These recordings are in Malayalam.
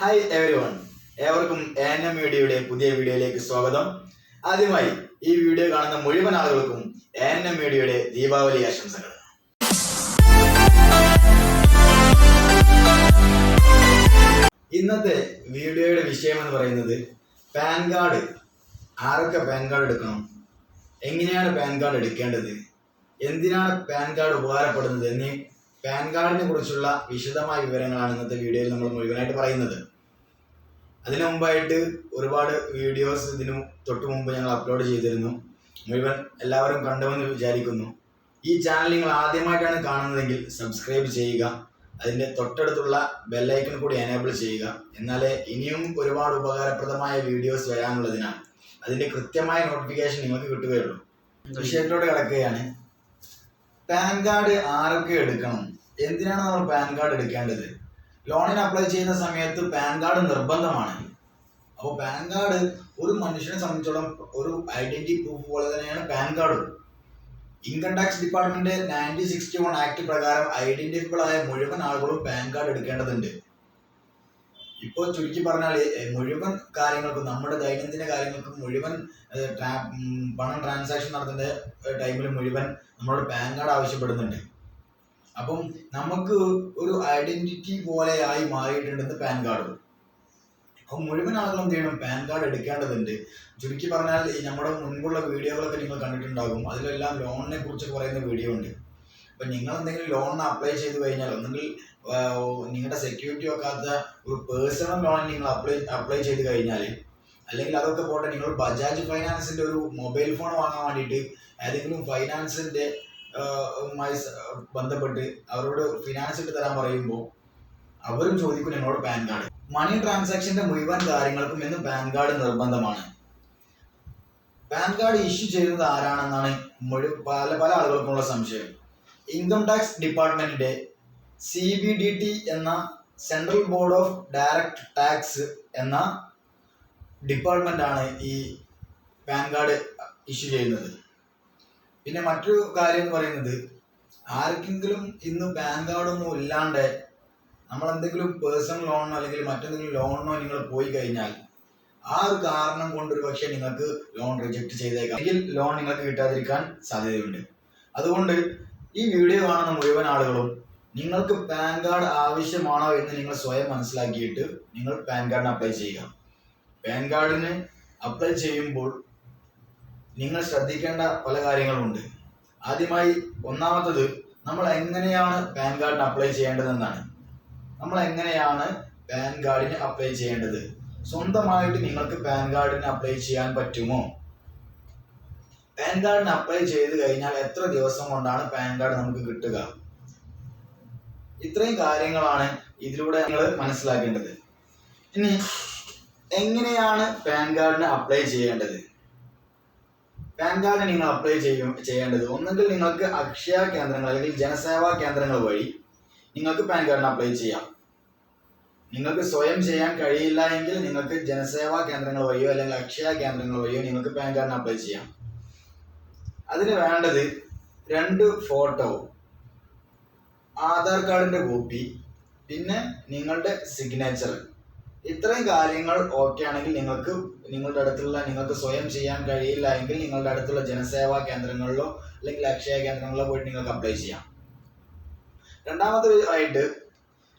ഹായ് എവരി വൺ ഏവർക്കും എൻ എം മീഡിയയുടെ പുതിയ വീഡിയോയിലേക്ക് സ്വാഗതം. ആദ്യമായി ഈ വീഡിയോ കാണുന്ന മുഴുവൻ ആളുകൾക്കും എൻ എം മീഡിയയുടെ ദീപാവലി ആശംസകൾ. ഇന്നത്തെ വീഡിയോയുടെ വിഷയം എന്ന് പറയുന്നത് പാൻ കാർഡ്. ആരൊക്കെ പാൻ കാർഡ് എടുക്കണം? എങ്ങനെയാണ് പാൻ കാർഡ് എടുക്കേണ്ടത്? എന്തിനാണ് പാൻ കാർഡ് ഉപകാരപ്പെടുന്നത് എന്നീ പാൻ കാർഡിനെ കുറിച്ചുള്ള വിശദമായ വിവരങ്ങളാണ് ഇന്നത്തെ വീഡിയോയിൽ നമ്മൾ മുഴുവനായിട്ട് പറയുന്നത്. അതിനു മുമ്പായിട്ട് ഒരുപാട് വീഡിയോസ് ഇതിനു തൊട്ട് മുമ്പ് ഞങ്ങൾ അപ്ലോഡ് ചെയ്തിരുന്നു. മുഴുവൻ എല്ലാവരും കണ്ടുവെന്ന് വിചാരിക്കുന്നു. ഈ ചാനൽ നിങ്ങൾ ആദ്യമായിട്ടാണ് കാണുന്നതെങ്കിൽ സബ്സ്ക്രൈബ് ചെയ്യുക. അതിന്റെ തൊട്ടടുത്തുള്ള ബെല്ലൈക്കൺ കൂടി എനേബിൾ ചെയ്യുക. എന്നാലേ ഇനിയും ഒരുപാട് ഉപകാരപ്രദമായ വീഡിയോസ് വരാനുള്ളതിനാൽ അതിന്റെ കൃത്യമായ നോട്ടിഫിക്കേഷൻ നിങ്ങൾക്ക് കിട്ടുകയുള്ളൂ. വിഷയത്തിലോട്ട് കിടക്കുകയാണ്. പാൻ കാർഡ് ആരൊക്കെ എടുക്കണം? എന്തിനാണ് നമ്മൾ പാൻ കാർഡ് എടുക്കേണ്ടത്? ലോണിന് അപ്ലൈ ചെയ്യുന്ന സമയത്ത് പാൻ കാർഡ് നിർബന്ധമാണ്. അപ്പോൾ പാൻ കാർഡ് ഒരു മനുഷ്യനെ സംബന്ധിച്ചോളം ഒരു ഐഡന്റിറ്റി പ്രൂഫ് പോലെ തന്നെയാണ് PAN card. Income tax department nineteen sixty one act പ്രകാരം ഐഡന്റിഫിബിൾ ആയ മുഴുവൻ ആളുകളും പാൻ കാർഡ് എടുക്കേണ്ടതുണ്ട്. ഇപ്പോൾ ചുരുക്കി പറഞ്ഞാൽ മുഴുവൻ കാര്യങ്ങൾക്കും നമ്മുടെ ദൈനംദിന കാര്യങ്ങൾക്കും മുഴുവൻ പണം ട്രാൻസാക്ഷൻ നടത്തുന്ന ടൈമിൽ മുഴുവൻ നമ്മളോട് പാൻ കാർഡ് ആവശ്യപ്പെടുന്നുണ്ട്. അപ്പം നമുക്ക് ഒരു ഐഡന്റിറ്റി പോലെ ആയി മാറിയിട്ടുണ്ടെന്ന് പാൻ കാർഡ്. അപ്പം മുഴുവൻ ആളുകളും ചെയ്യണം? പാൻ കാർഡ് എടുക്കേണ്ടതുണ്ട്. ചുരുക്കി പറഞ്ഞാൽ നമ്മുടെ മുൻപുള്ള വീഡിയോകളൊക്കെ നിങ്ങൾ കണ്ടിട്ടുണ്ടാകും. അതിലെല്ലാം ലോണിനെ കുറിച്ച് പറയുന്ന വീഡിയോ ഉണ്ട്. അപ്പം നിങ്ങൾ എന്തെങ്കിലും ലോണിന് അപ്ലൈ ചെയ്ത് കഴിഞ്ഞാൽ ഒന്നുകിൽ നിങ്ങളുടെ സെക്യൂരിറ്റി വെക്കാത്ത ഒരു പേഴ്സണൽ ലോൺ നിങ്ങൾ അപ്ലൈ അപ്ലൈ ചെയ്ത് കഴിഞ്ഞാൽ അല്ലെങ്കിൽ അതൊക്കെ പോട്ടെ നിങ്ങൾ ബജാജ് ഫൈനാൻസിന്റെ ഒരു മൊബൈൽ ഫോൺ വാങ്ങാൻ വേണ്ടിയിട്ട് ഏതെങ്കിലും ഫൈനാൻസിന്റെ ബന്ധപ്പെട്ട് അവരോട് ഫിനാൻസ് ഇട്ട് തരാൻ പറയുമ്പോൾ അവരും ചോദിക്കും നിങ്ങളോട് പാൻ കാർഡ്. മണി ട്രാൻസാക്ഷന്റെ മുഴുവൻ കാര്യങ്ങൾക്കും ഇന്ന് പാൻ കാർഡ് നിർബന്ധമാണ്. പാൻ കാർഡ് ഇഷ്യൂ ചെയ്യുന്നത് ആരാണെന്നാണ് മുഴു പല പല ആളുകൾക്കുമുള്ള സംശയം. ഇൻകം ടാക്സ് ഡിപ്പാർട്ട്മെന്റിന്റെ സി ബി ഡി ടി എന്ന central board of direct tax എന്ന ഡിപ്പാർട്ട്മെന്റ് ആണ് ഈ പാൻ കാർഡ് ഇഷ്യൂ ചെയ്യുന്നത്. പിന്നെ മറ്റൊരു കാര്യം എന്ന് പറയുന്നത് ആർക്കെങ്കിലും ഇന്ന് പാൻ കാർഡൊന്നും ഇല്ലാണ്ട് നമ്മൾ എന്തെങ്കിലും പേഴ്സണൽ ലോണോ അല്ലെങ്കിൽ മറ്റെന്തെങ്കിലും ലോണോ നിങ്ങൾ പോയി കഴിഞ്ഞാൽ ആ ഒരു കാരണം കൊണ്ട് ഒരു പക്ഷേ നിങ്ങൾക്ക് ലോൺ റിജക്ട് ചെയ്തേക്കാം. അല്ലെങ്കിൽ ലോൺ നിങ്ങൾക്ക് കിട്ടാതിരിക്കാൻ സാധ്യതയുണ്ട്. അതുകൊണ്ട് ഈ വീഡിയോ കാണുന്ന മുഴുവൻ ആളുകളും നിങ്ങൾക്ക് പാൻ കാർഡ് ആവശ്യമാണോ എന്ന് നിങ്ങൾ സ്വയം മനസ്സിലാക്കിയിട്ട് നിങ്ങൾ പാൻ കാർഡിന് അപ്ലൈ ചെയ്യുക. പാൻ കാർഡിന് അപ്ലൈ ചെയ്യുമ്പോൾ നിങ്ങൾ ശ്രദ്ധിക്കേണ്ട പല കാര്യങ്ങളുണ്ട്. ആദ്യമായി ഒന്നാമത്തത് നമ്മൾ എങ്ങനെയാണ് പാൻ കാർഡിന് അപ്ലൈ ചെയ്യേണ്ടതെന്നാണ്. നമ്മൾ എങ്ങനെയാണ് പാൻ കാർഡിന് അപ്ലൈ ചെയ്യേണ്ടത്? സ്വന്തമായിട്ട് നിങ്ങൾക്ക് പാൻ കാർഡിന് അപ്ലൈ ചെയ്യാൻ പറ്റുമോ? പാൻ കാർഡിന് അപ്ലൈ ചെയ്ത് കഴിഞ്ഞാൽ എത്ര ദിവസം കൊണ്ടാണ് പാൻ കാർഡ് നമുക്ക് കിട്ടുക? ഇത്രയും കാര്യങ്ങളാണ് ഇതിലൂടെ നിങ്ങൾ മനസ്സിലാക്കേണ്ടത്. ഇനി എങ്ങനെയാണ് പാൻ കാർഡിന് അപ്ലൈ ചെയ്യേണ്ടത്? പാൻ കാർഡ് നിങ്ങൾ അപ്ലൈ ചെയ്യും ചെയ്യേണ്ടത്. ഒന്നുകിൽ നിങ്ങൾക്ക് അക്ഷയ കേന്ദ്രങ്ങൾ അല്ലെങ്കിൽ ജനസേവാ കേന്ദ്രങ്ങൾ വഴി നിങ്ങൾക്ക് പാൻ കാർഡിന് അപ്ലൈ ചെയ്യാം. നിങ്ങൾക്ക് സ്വയം ചെയ്യാൻ കഴിയില്ല എങ്കിൽ നിങ്ങൾക്ക് ജനസേവാ കേന്ദ്രങ്ങൾ വഴിയോ അല്ലെങ്കിൽ അക്ഷയ കേന്ദ്രങ്ങൾ വഴിയോ നിങ്ങൾക്ക് പാൻ കാർഡിന് അപ്ലൈ ചെയ്യാം. അതിന് വേണ്ടത് രണ്ട് ഫോട്ടോ ആധാർ കാർഡിന്റെ കോപ്പി പിന്നെ നിങ്ങളുടെ സിഗ്നേച്ചർ ഇത്രയും കാര്യങ്ങൾ ഓക്കെ ആണെങ്കിൽ നിങ്ങൾക്ക് നിങ്ങളുടെ അടുത്തുള്ള നിങ്ങൾക്ക് സ്വയം ചെയ്യാൻ കഴിയില്ല എങ്കിൽ നിങ്ങളുടെ അടുത്തുള്ള ജനസേവാ കേന്ദ്രങ്ങളിലോ അല്ലെങ്കിൽ അക്ഷയ കേന്ദ്രങ്ങളിലോ പോയിട്ട് നിങ്ങൾക്ക് അപ്ലൈ ചെയ്യാം. രണ്ടാമത്തെ ആയിട്ട്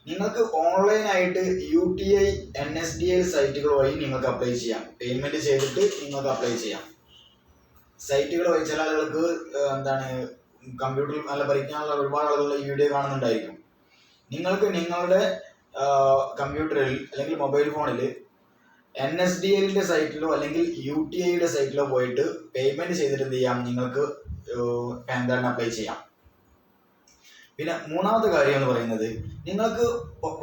നിങ്ങൾക്ക് ഓൺലൈനായിട്ട് U T I N S D I സൈറ്റുകൾ വഴി നിങ്ങൾക്ക് അപ്ലൈ ചെയ്യാം. പേയ്മെന്റ് ചെയ്തിട്ട് നിങ്ങൾക്ക് അപ്ലൈ ചെയ്യാം. സൈറ്റുകൾ വഴി ചില ആളുകൾക്ക് എന്താണ് കമ്പ്യൂട്ടറിൽ നല്ല പഠിക്കാനുള്ള ഒരുപാട് ആളുകൾ ഈ വീഡിയോ കാണുന്നുണ്ടായിരിക്കും. നിങ്ങൾക്ക് നിങ്ങളുടെ കമ്പ്യൂട്ടറിൽ അല്ലെങ്കിൽ മൊബൈൽ ഫോണിൽ എൻ എസ് ഡി എല്ലിന്റെ സൈറ്റിലോ അല്ലെങ്കിൽ യു ടി ഐയുടെ സൈറ്റിലോ പോയിട്ട് പേയ്മെന്റ് ചെയ്തിട്ട് എന്ത് ചെയ്യാം? നിങ്ങൾക്ക് പാൻ കാർഡിന് അപ്ലൈ ചെയ്യാം. പിന്നെ മൂന്നാമത്തെ കാര്യം എന്ന് പറയുന്നത് നിങ്ങൾക്ക്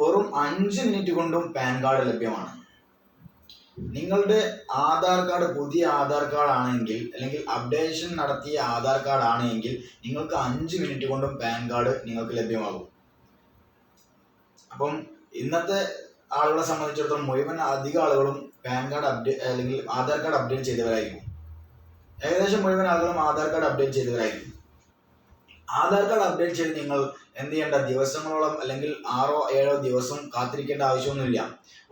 വെറും അഞ്ച് മിനിറ്റ് കൊണ്ടും പാൻ കാർഡ് ലഭ്യമാണ്. നിങ്ങളുടെ ആധാർ കാർഡ് പുതിയ ആധാർ കാർഡ് ആണെങ്കിൽ അല്ലെങ്കിൽ അപ്ഡേഷൻ നടത്തിയ ആധാർ കാർഡ് ആണെങ്കിൽ നിങ്ങൾക്ക് അഞ്ച് മിനിറ്റ് കൊണ്ടും പാൻ കാർഡ് നിങ്ങൾക്ക് ലഭ്യമാകും. അപ്പം ഇന്നത്തെ ആളുകളെ സംബന്ധിച്ചിടത്തോളം മുഴുവൻ അധിക ആളുകളും പാൻ കാർഡ് അപ്ഡേറ്റ് അല്ലെങ്കിൽ ആധാർ കാർഡ് അപ്ഡേറ്റ് ചെയ്തവരായിരിക്കും. ഏകദേശം മുഴുവൻ ആളുകളും ആധാർ കാർഡ് അപ്ഡേറ്റ് ചെയ്തവരായിരിക്കും. ആധാർ കാർഡ് അപ്ഡേറ്റ് ചെയ്ത് നിങ്ങൾ എന്ത് ചെയ്യേണ്ട? ദിവസങ്ങളോളം അല്ലെങ്കിൽ ആറോ ഏഴോ ദിവസം കാത്തിരിക്കേണ്ട ആവശ്യമൊന്നുമില്ല.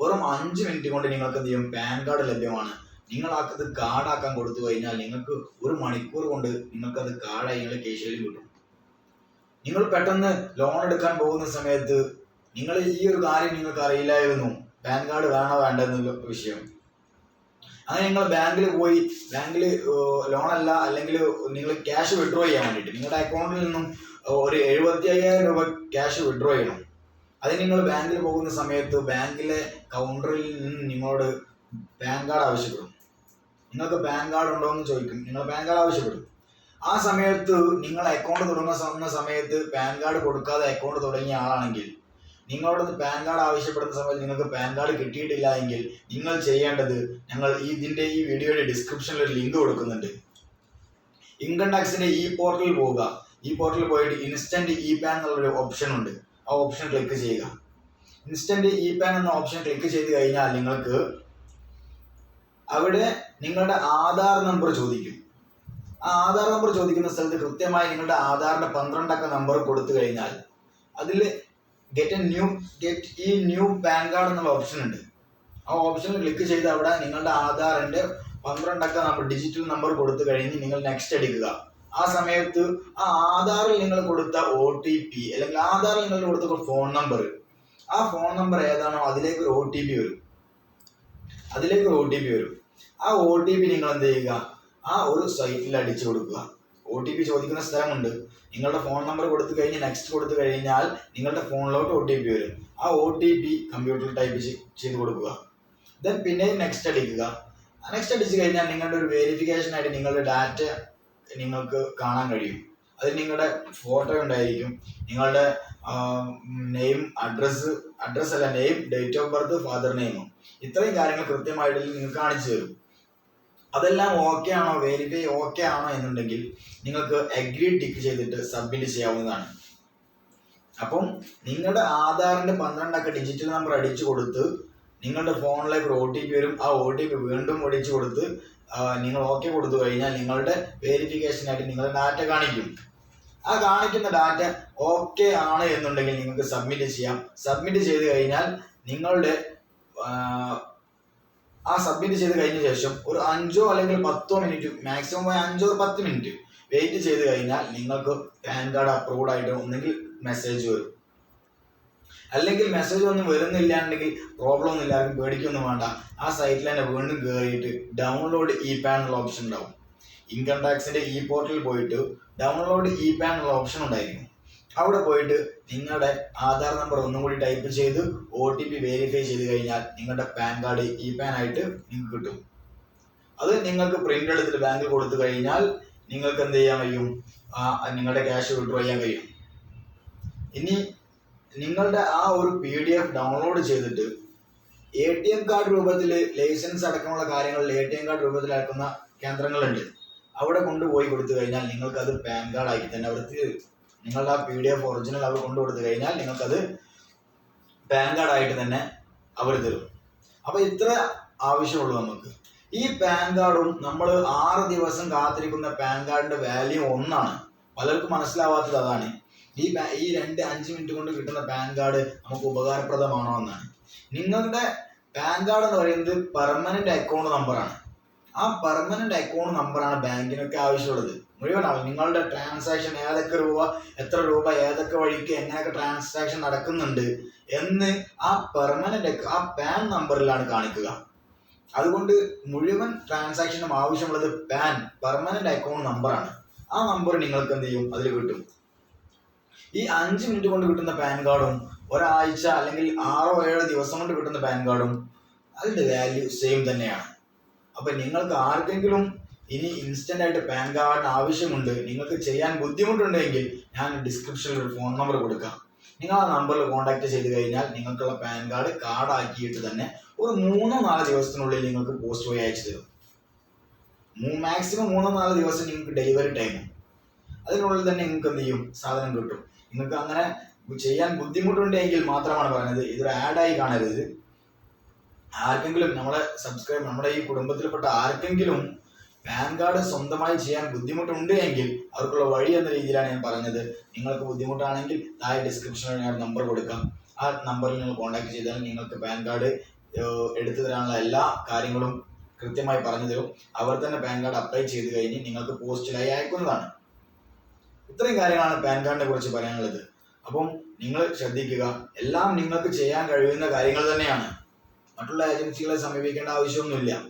വെറും അഞ്ച് മിനിറ്റ് കൊണ്ട് നിങ്ങൾക്ക് എന്ത് ചെയ്യും? പാൻ കാർഡ് ലഭ്യമാണ്. നിങ്ങൾ അത് കാർഡാക്കാൻ കൊടുത്തു കഴിഞ്ഞാൽ നിങ്ങൾക്ക് ഒരു മണിക്കൂർ കൊണ്ട് നിങ്ങൾക്ക് അത് കാർഡായി നിങ്ങളുടെ കേശയിൽ കിട്ടും. നിങ്ങൾ പെട്ടെന്ന് ലോൺ എടുക്കാൻ പോകുന്ന സമയത്ത് നിങ്ങൾ ഈ ഒരു കാര്യം നിങ്ങൾക്ക് അറിയില്ലായിരുന്നു. പാൻ കാർഡ് വേണോ വേണ്ട എന്നുള്ള വിഷയം. അങ്ങനെ നിങ്ങൾ ബാങ്കിൽ പോയി ബാങ്കിൽ ലോൺ അല്ല അല്ലെങ്കിൽ നിങ്ങൾ ക്യാഷ് വിഡ്രോ ചെയ്യാൻ വേണ്ടിയിട്ട് നിങ്ങളുടെ അക്കൗണ്ടിൽ നിന്നും ഒരു എഴുപത്തി അയ്യായിരം രൂപ ക്യാഷ് വിഡ്രോ ചെയ്യണം. അത് നിങ്ങൾ ബാങ്കിൽ പോകുന്ന സമയത്ത് ബാങ്കിലെ കൗണ്ടറിൽ നിന്ന് നിങ്ങളോട് പാൻ കാർഡ് ആവശ്യപ്പെടും. നിങ്ങൾക്ക് പാൻ കാർഡ് ഉണ്ടോ എന്ന് ചോദിക്കും. നിങ്ങൾ പാൻ കാർഡ് ആവശ്യപ്പെടും. ആ സമയത്ത് നിങ്ങൾ അക്കൗണ്ട് തുടങ്ങുന്ന സമയത്ത് പാൻ കാർഡ് കൊടുക്കാതെ അക്കൗണ്ട് തുടങ്ങിയ ആളാണെങ്കിൽ നിങ്ങളോട് പാൻ കാർഡ് ആവശ്യപ്പെടുന്ന സമയത്ത് നിങ്ങൾക്ക് പാൻ കാർഡ് കിട്ടിയിട്ടില്ല എങ്കിൽ നിങ്ങൾ ചെയ്യേണ്ടത് ഞങ്ങൾ ഈ ഇതിന്റെ ഈ വീഡിയോയുടെ ഡിസ്ക്രിപ്ഷനിൽ ഒരു ലിങ്ക് കൊടുക്കുന്നുണ്ട്. ഇൻകം ടാക്സിന്റെ ഈ പോർട്ടലിൽ പോവുക. ഈ പോർട്ടലിൽ പോയിട്ട് ഇൻസ്റ്റന്റ് ഇ പാൻ എന്നുള്ളൊരു ഓപ്ഷൻ ഉണ്ട്. ആ ഓപ്ഷൻ ക്ലിക്ക് ചെയ്യുക. ഇൻസ്റ്റന്റ് ഇ പാൻ എന്ന ഓപ്ഷൻ ക്ലിക്ക് ചെയ്ത് കഴിഞ്ഞാൽ നിങ്ങൾക്ക് അവിടെ നിങ്ങളുടെ ആധാർ നമ്പർ ചോദിക്കും. ആ ആധാർ നമ്പർ ചോദിക്കുന്ന സ്ഥലത്ത് കൃത്യമായി നിങ്ങളുടെ ആധാറിന്റെ പന്ത്രണ്ടക്ക നമ്പർ കൊടുത്തു കഴിഞ്ഞാൽ അതിൽ ഗെറ്റ് എ ന്യൂ ഗെറ്റ് ഈ ന്യൂ പാൻ കാർഡ് എന്നുള്ള ഓപ്ഷൻ ഉണ്ട്. ആ ഓപ്ഷനിൽ ക്ലിക്ക് ചെയ്ത് അവിടെ നിങ്ങളുടെ ആധാറിന്റെ പന്ത്രണ്ടക്ക നമ്പർ ഡിജിറ്റൽ നമ്പർ കൊടുത്തു കഴിഞ്ഞ് നിങ്ങൾ നെക്സ്റ്റ് അടിക്കുക ആ സമയത്ത് ആ ആധാറിൽ നിങ്ങൾ കൊടുത്ത ഒ ടി പി അല്ലെങ്കിൽ ആധാറിൽ നിങ്ങൾ കൊടുത്ത ഫോൺ നമ്പർ ആ ഫോൺ നമ്പർ ഏതാണോ അതിലേക്ക് ഒരു ഒ ടി പി വരും. അതിലേക്ക് ഒ ടി പി വരും. ആ ഒ ടി പി നിങ്ങൾ എന്ത് ചെയ്യുക? ആ ഒരു സൈറ്റിൽ അടിച്ചു കൊടുക്കുക. ഒ ടി പി ചോദിക്കുന്ന സ്ഥലമുണ്ട്. നിങ്ങളുടെ ഫോൺ നമ്പർ കൊടുത്തു കഴിഞ്ഞ് നെക്സ്റ്റ് കൊടുത്തു കഴിഞ്ഞാൽ നിങ്ങളുടെ ഫോണിലോട്ട് ഒ ടി പി വരും. ആ O T P computer type ചെയ്ത് കൊടുക്കുക. ദെൻ പിന്നെ നെക്സ്റ്റ് അടിക്കുക. നെക്സ്റ്റ് അടിച്ചു കഴിഞ്ഞാൽ നിങ്ങളുടെ ഒരു വെരിഫിക്കേഷൻ ആയിട്ട് നിങ്ങളുടെ ഡാറ്റ നിങ്ങൾക്ക് കാണാൻ കഴിയും. അതിൽ നിങ്ങളുടെ ഫോട്ടോ ഉണ്ടായിരിക്കും. നിങ്ങളുടെ നെയിം അഡ്രസ്സ് അഡ്രസ്സ് അല്ല name date of birth father നെയിമും ഇത്രയും കാര്യങ്ങൾ കൃത്യമായിട്ട് നിങ്ങൾക്ക് കാണിച്ചു തരും. അതെല്ലാം ഓക്കെ ആണോ വെരിഫൈ ഓക്കെ ആണോ എന്നുണ്ടെങ്കിൽ നിങ്ങൾക്ക് അഗ്രി ടിക്ക് ചെയ്തിട്ട് സബ്മിറ്റ് ചെയ്യാവുന്നതാണ്. അപ്പം നിങ്ങളുടെ ആധാറിന്റെ പന്ത്രണ്ടൊക്കെ ഡിജിറ്റൽ നമ്പർ അടിച്ചു കൊടുത്ത് നിങ്ങളുടെ ഫോണിലേക്ക് ഒരു ഒ ടി പി വരും. ആ ഒ ടി പി വീണ്ടും അടിച്ചു കൊടുത്ത് നിങ്ങൾ ഓക്കെ കൊടുത്തു കഴിഞ്ഞാൽ നിങ്ങളുടെ വേരിഫിക്കേഷനായിട്ട് നിങ്ങൾ ഡാറ്റ കാണിക്കും. ആ കാണിക്കുന്ന ഡാറ്റ ഓക്കെ ആണ് എന്നുണ്ടെങ്കിൽ നിങ്ങൾക്ക് സബ്മിറ്റ് ചെയ്യാം. സബ്മിറ്റ് ചെയ്ത് കഴിഞ്ഞാൽ നിങ്ങളുടെ ആ, സബ്മിറ്റ് ചെയ്ത് കഴിഞ്ഞ ശേഷം ഒരു അഞ്ചോ അല്ലെങ്കിൽ പത്തോ മിനിറ്റ് മാക്സിമം പോയി അഞ്ചോ പത്ത് മിനിറ്റ് വെയിറ്റ് ചെയ്ത് കഴിഞ്ഞാൽ നിങ്ങൾക്ക് പാൻ കാർഡ് അപ്രൂവ്ഡ് ആയിട്ട് ഒന്നെങ്കിൽ മെസ്സേജ് വരും. അല്ലെങ്കിൽ മെസ്സേജ് ഒന്നും വരുന്നില്ലാണ്ടെങ്കിൽ പ്രോബ്ലം ഒന്നും ഇല്ലാതെ പേടിക്കൊന്നും വേണ്ട. ആ സൈറ്റിൽ തന്നെ വീണ്ടും കയറിയിട്ട് ഡൗൺലോഡ് ഇ പാൻ എന്നുള്ള ഓപ്ഷൻ ഉണ്ടാവും. ഇൻകം ടാക്സിന്റെ ഇ പോർട്ടലിൽ പോയിട്ട് ഡൗൺലോഡ് ഇ പാൻ എന്നുള്ള ഓപ്ഷൻ ഉണ്ടായിരുന്നു. അവിടെ പോയിട്ട് നിങ്ങളുടെ ആധാർ നമ്പർ ഒന്നും കൂടി ടൈപ്പ് ചെയ്ത് ഒ ടി പി വെരിഫൈ ചെയ്ത് കഴിഞ്ഞാൽ നിങ്ങളുടെ പാൻ കാർഡ് ഇ പാൻ ആയിട്ട് നിങ്ങൾക്ക് കിട്ടും. അത് നിങ്ങൾക്ക് പ്രിന്റ് എടുത്തിട്ട് ബാങ്കിൽ കൊടുത്തു കഴിഞ്ഞാൽ നിങ്ങൾക്ക് എന്ത് ചെയ്യാൻ കഴിയും? നിങ്ങളുടെ ക്യാഷ് വിഡ്രോ ചെയ്യാൻ കഴിയും. ഇനി നിങ്ങളുടെ ആ ഒരു പി ഡി എഫ് ഡൗൺലോഡ് ചെയ്തിട്ട് എ ടി എം കാർഡ് രൂപത്തിൽ ലൈസൻസ് അടക്കമുള്ള കാര്യങ്ങളിൽ എ ടി എം കാർഡ് രൂപത്തിൽ അടക്കുന്ന കേന്ദ്രങ്ങളുണ്ട്. അവിടെ കൊണ്ടുപോയി കൊടുത്തു കഴിഞ്ഞാൽ നിങ്ങൾക്ക് അത് പാൻ കാർഡ് ആക്കി തന്നെ അവർ തരും നിങ്ങളുടെ ആ പി ഡി എഫ് ഒറിജിനൽ അവർ കൊണ്ടു കൊടുത്തു കഴിഞ്ഞാൽ നിങ്ങൾക്കത് പാൻ കാർഡ് ആയിട്ട് തന്നെ അവർ തരും. അപ്പൊ ഇത്ര ആവശ്യമുള്ളൂ നമുക്ക്. ഈ പാൻ കാർഡും നമ്മൾ ആറ് ദിവസം കാത്തിരിക്കുന്ന പാൻ കാർഡിന്റെ വാല്യൂ ഒന്നാണ്. പലർക്കും മനസ്സിലാവാത്തത് അതാണ്. ഈ ഈ രണ്ട് അഞ്ച് മിനിറ്റ് കൊണ്ട് കിട്ടുന്ന പാൻ കാർഡ് നമുക്ക് ഉപകാരപ്രദമാണോ എന്നാണ്. നിങ്ങളുടെ പാൻ കാർഡ് എന്ന് പറയുന്നത് പെർമനന്റ് അക്കൗണ്ട് നമ്പറാണ് ആ പെർമനന്റ് അക്കൗണ്ട് നമ്പറാണ് ബാങ്കിനൊക്കെ ആവശ്യമുള്ളത്. മുഴുവനാവും നിങ്ങളുടെ ട്രാൻസാക്ഷൻ ഏതൊക്കെ രൂപ എത്ര രൂപ ഏതൊക്കെ വഴിക്ക് എങ്ങനെയൊക്കെ ട്രാൻസാക്ഷൻ നടക്കുന്നുണ്ട് എന്ന് ആ പെർമനന്റ് ആ പാൻ നമ്പറിലാണ് കാണിക്കുക. അതുകൊണ്ട് മുഴുവൻ ട്രാൻസാക്ഷനും ആവശ്യമുള്ളത് പാൻ പെർമനന്റ് അക്കൗണ്ട് നമ്പറാണ് ആ നമ്പർ നിങ്ങൾക്ക് എന്ത് ചെയ്യും? അതിൽ കിട്ടും. ഈ അഞ്ച് മിനിറ്റ് കൊണ്ട് കിട്ടുന്ന പാൻ കാർഡും ഒരാഴ്ച അല്ലെങ്കിൽ ആറോ ഏഴോ ദിവസം കൊണ്ട് കിട്ടുന്ന പാൻ കാർഡും അതിന്റെ വാല്യൂ സെയിം തന്നെയാണ്. അപ്പൊ നിങ്ങൾക്ക് ആർക്കെങ്കിലും ഇനി ഇൻസ്റ്റന്റ് ആയിട്ട് പാൻ കാർഡ് ആവശ്യമുണ്ട് നിങ്ങൾക്ക് ചെയ്യാൻ ബുദ്ധിമുട്ടുണ്ടെങ്കിൽ ഞാൻ ഡിസ്ക്രിപ്ഷനിൽ ഒരു ഫോൺ നമ്പർ കൊടുക്കാം. നിങ്ങൾ ആ നമ്പറിൽ കോൺടാക്ട് ചെയ്ത് കഴിഞ്ഞാൽ നിങ്ങൾക്കുള്ള പാൻ കാർഡ് കാർഡ് ആക്കിയിട്ട് തന്നെ ഒരു മൂന്നോ നാലോ ദിവസത്തിനുള്ളിൽ നിങ്ങൾക്ക് പോസ്റ്റ് വഴി അയച്ചു തരും. മാക്സിമം മൂന്നോ നാലോ ദിവസം നിങ്ങൾക്ക് ഡെലിവറി ടൈം അതിനുള്ളിൽ തന്നെ നിങ്ങൾക്ക് എന്ത് ചെയ്യും? സാധനം കിട്ടും. നിങ്ങൾക്ക് അങ്ങനെ ചെയ്യാൻ ബുദ്ധിമുട്ടുണ്ടെങ്കിൽ മാത്രമാണ് പറയുന്നത്. ഇതൊരു ആഡായി കാണരുത്. ആർക്കെങ്കിലും നമ്മളെ സബ്സ്ക്രൈബ് നമ്മുടെ ഈ കുടുംബത്തിൽപ്പെട്ട ആർക്കെങ്കിലും പാൻ കാർഡ് സ്വന്തമായി ചെയ്യാൻ ബുദ്ധിമുട്ടുണ്ട് എങ്കിൽ അവർക്കുള്ള വഴി എന്ന രീതിയിലാണ് ഞാൻ പറഞ്ഞത്. നിങ്ങൾക്ക് ബുദ്ധിമുട്ടാണെങ്കിൽ താഴെ ഡിസ്ക്രിപ്ഷനിൽ ഞാൻ നമ്പർ കൊടുക്കാം. ആ നമ്പറിൽ നിങ്ങൾ കോൺടാക്ട് ചെയ്താൽ നിങ്ങൾക്ക് പാൻ കാർഡ് എടുത്തു തരാനുള്ള എല്ലാ കാര്യങ്ങളും കൃത്യമായി പറഞ്ഞു തരും. അവർ തന്നെ പാൻ കാർഡ് അപ്ലൈ ചെയ്ത് കഴിഞ്ഞ് നിങ്ങൾക്ക് പോസ്റ്റിലായി അയക്കുന്നതാണ്. ഇത്രയും കാര്യങ്ങളാണ് പാൻ കാർഡിനെ കുറിച്ച് പറയാനുള്ളത്. അപ്പം നിങ്ങൾ ശ്രദ്ധിക്കുക എല്ലാം നിങ്ങൾക്ക് ചെയ്യാൻ കഴിയുന്ന കാര്യങ്ങൾ തന്നെയാണ്. മറ്റുള്ള ഏജൻസികളെ സമീപിക്കേണ്ട ആവശ്യമൊന്നുമില്ല.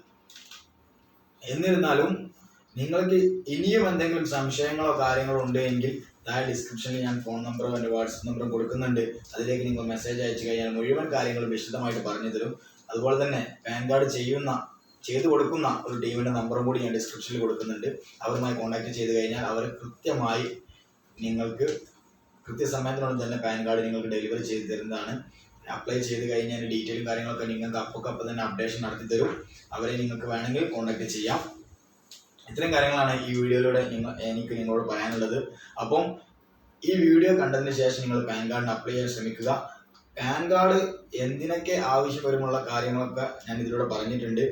എന്നിരുന്നാലും നിങ്ങൾക്ക് ഇനിയും എന്തെങ്കിലും സംശയങ്ങളോ കാര്യങ്ങളോ ഉണ്ടെങ്കിൽ താഴെ ഡിസ്ക്രിപ്ഷനിൽ ഞാൻ ഫോൺ നമ്പറും എന്റെ വാട്സപ്പ് നമ്പറും കൊടുക്കുന്നുണ്ട്. അതിലേക്ക് നിങ്ങൾ മെസ്സേജ് അയച്ചു കഴിഞ്ഞാൽ മുഴുവൻ കാര്യങ്ങളും വിശദമായിട്ട് പറഞ്ഞു തരും. അതുപോലെ തന്നെ പാൻ കാർഡ് ചെയ്യുന്ന ചെയ്തു കൊടുക്കുന്ന ഒരു ടീമിന്റെ നമ്പറും കൂടി ഞാൻ ഡിസ്ക്രിപ്ഷനിൽ കൊടുക്കുന്നുണ്ട്. അവരുമായി കോൺടാക്ട് ചെയ്ത് കഴിഞ്ഞാൽ അവർ കൃത്യമായി നിങ്ങൾക്ക് കൃത്യസമയത്തിനുള്ളിൽ തന്നെ പാൻ കാർഡ് നിങ്ങൾക്ക് ഡെലിവറി ചെയ്ത് തരുന്നതാണ്. അപ്ലൈ ചെയ്ത് കഴിഞ്ഞാൽ ഡീറ്റെയിലും കാര്യങ്ങളൊക്കെ നിങ്ങൾക്ക് അപ്പോൾ തന്നെ അപ്ഡേഷൻ നടത്തി തരും. അവരെ നിങ്ങൾക്ക് വേണമെങ്കിൽ കോൺടാക്ട് ചെയ്യാം. ഇത്രയും കാര്യങ്ങളാണ് ഈ വീഡിയോയിലൂടെ നിങ്ങൾ എനിക്ക് നിങ്ങളോട് പറയാനുള്ളത്. അപ്പം ഈ വീഡിയോ കണ്ടതിന് ശേഷം നിങ്ങൾ പാൻ കാർഡിന് അപ്ലൈ ചെയ്യാൻ ശ്രമിക്കുക. പാൻ കാർഡ് എന്തിനൊക്കെ ആവശ്യം വരുമുള്ള കാര്യങ്ങളൊക്കെ ഞാൻ ഇതിലൂടെ പറഞ്ഞിട്ടുണ്ട്.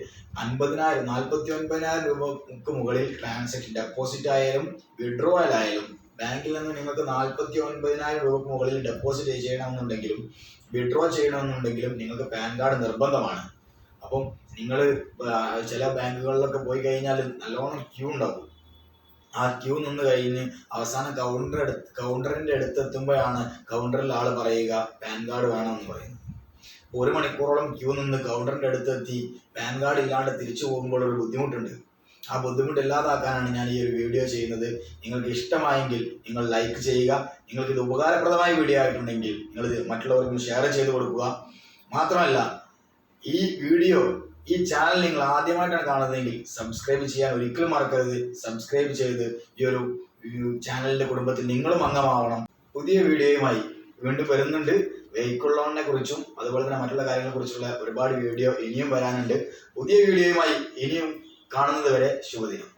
അൻപതിനായിരം നാൽപ്പത്തി ഒൻപതിനായിരം രൂപക്ക് മുകളിൽ ട്രാൻസാക്ഷൻ ഡെപ്പോസിറ്റ് ആയാലും വിഡ്രോവൽ ആയാലും ബാങ്കിൽ നിന്ന് നിങ്ങൾക്ക് നാൽപ്പത്തി ഒൻപതിനായിരം രൂപക്ക് മുകളിൽ ഡെപ്പോസിറ്റ് ചെയ്യണമെന്നുണ്ടെങ്കിലും വിഡ്രോ ചെയ്യണമെന്നുണ്ടെങ്കിലും നിങ്ങൾക്ക് പാൻ കാർഡ് നിർബന്ധമാണ്. അപ്പം നിങ്ങൾ ചില ബാങ്കുകളിലൊക്കെ പോയി കഴിഞ്ഞാൽ നല്ലോണം ക്യൂ ഉണ്ടാവും. ആ ക്യൂ നിന്ന് കഴിഞ്ഞ് അവസാനം കൗണ്ടർ എടുത്ത് കൗണ്ടറിന്റെ അടുത്ത് എത്തുമ്പോഴാണ് കൗണ്ടറിൽ ആൾ പറയുക പാൻ കാർഡ് വേണമെന്ന് പറയുന്നത് ഒരു മണിക്കൂറോളം ക്യൂ നിന്ന് കൗണ്ടറിന്റെ അടുത്ത് എത്തി പാൻ കാർഡ് ഇല്ലാണ്ട് തിരിച്ചു പോകുമ്പോൾ ഒരു ബുദ്ധിമുട്ടുണ്ട്. ആ ബുദ്ധിമുട്ട് ഇല്ലാതാക്കാനാണ് ഞാൻ ഈ ഒരു വീഡിയോ ചെയ്യുന്നത്. നിങ്ങൾക്ക് ഇഷ്ടമായെങ്കിൽ നിങ്ങൾ ലൈക്ക് ചെയ്യുക. നിങ്ങൾക്ക് ഇത് ഉപകാരപ്രദമായ വീഡിയോ ആയിട്ടുണ്ടെങ്കിൽ നിങ്ങൾ ഇത് മറ്റുള്ളവർക്കും ഷെയർ ചെയ്ത് കൊടുക്കുക. മാത്രമല്ല ഈ വീഡിയോ ഈ ചാനൽ നിങ്ങൾ ആദ്യമായിട്ടാണ് കാണുന്നതെങ്കിൽ സബ്സ്ക്രൈബ് ചെയ്യാൻ ഒരിക്കലും മറക്കരുത്. സബ്സ്ക്രൈബ് ചെയ്ത് ഈ ഒരു ചാനലിന്റെ കുടുംബത്തിൽ നിങ്ങളും അംഗമാവണം. പുതിയ വീഡിയോയുമായി വീണ്ടും വരുന്നുണ്ട്. വെഹിക്കിൾ ലോണിനെ കുറിച്ചും അതുപോലെ തന്നെ മറ്റുള്ള കാര്യങ്ങളെ കുറിച്ചുള്ള ഒരുപാട് വീഡിയോ ഇനിയും വരാനുണ്ട്. പുതിയ വീഡിയോയുമായി ഇനിയും കാണുന്നത് വരെ ശുഭദിനം.